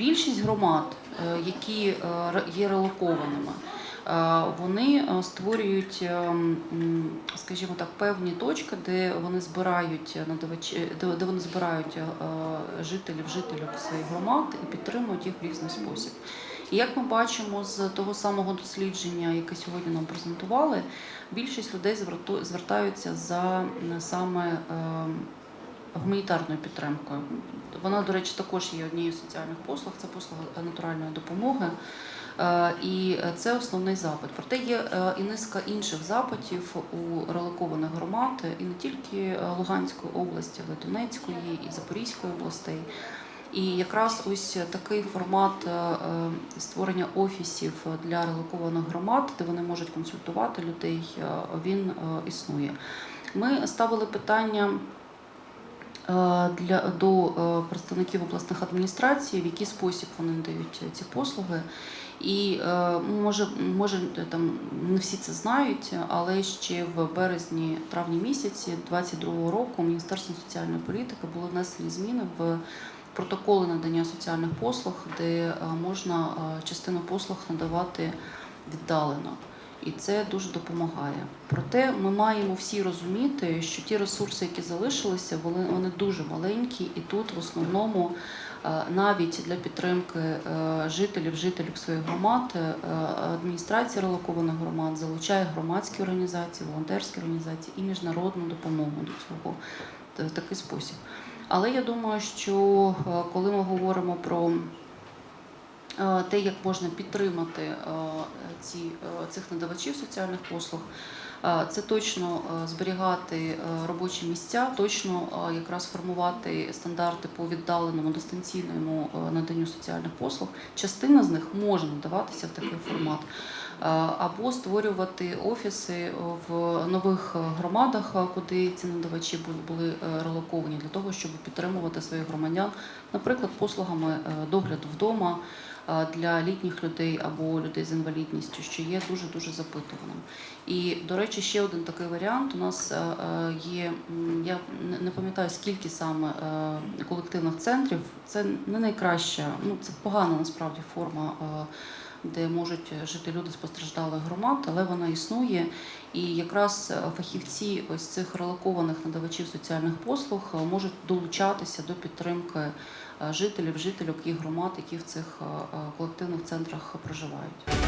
більшість громад, е, які е, є релокованими, е, вони створюють, скажімо так, певні точки, де вони збирають де, вони збирають жителів, жителів своїх громад і підтримують їх в різний спосіб. І як ми бачимо з того самого дослідження, яке сьогодні нам презентували, більшість людей звертаються за саме гуманітарною підтримкою. Вона, до речі, також є однією з соціальних послуг, це послуга натуральної допомоги. Е, І це основний запит. Проте є е, і низка інших запитів у релокованих громад, і не тільки е, Луганської області, але й Донецької і Запорізької областей. І якраз ось такий формат створення офісів для релокованих громад, де вони можуть консультувати людей, він існує. Ми ставили питання для до е, представників обласних адміністрацій, в який спосіб вони надають ці послуги. І е, може, може там не всі це знають, але ще в березні травні місяці 2022 року Міністерством соціальної політики були внесені зміни в протоколи надання соціальних послуг, де е, можна е, частину послуг надавати віддалено. І це дуже допомагає. Проте ми маємо всі розуміти, що ті ресурси, які залишилися, вони, дуже маленькі, і тут в основному е, навіть для підтримки е, жителів, жителів своїх громад, е, адміністрація релокованих громад залучає громадські організації, волонтерські організації і міжнародну допомогу до цього в такий спосіб. Але я думаю, що коли ми говоримо про те, як можна підтримати е, ці, е, цих надавачів соціальних послуг, е, це точно е, зберігати е, робочі місця, точно е, якраз формувати стандарти по віддаленому дистанційному е, наданню соціальних послуг. Частина з них може надаватися в такий формат. Е, Або створювати офіси в нових громадах, е, куди ці надавачі були, е, релоковані для того, щоб підтримувати своїх громадян, наприклад, послугами е, догляду вдома е, для літніх людей або людей з інвалідністю, що є дуже дуже запитуваним. І до речі, ще один такий варіант. У нас е, е, є. Я не- пам'ятаю скільки саме е, колективних центрів. Це не найкраща, ну це погана насправді форма. Де можуть жити люди з постраждалих громад, але вона існує. І якраз е, фахівці ось цих релокованих надавачів соціальних послуг е, можуть долучатися до підтримки е, жителів, жителів і громад, які в цих колективних центрах проживають.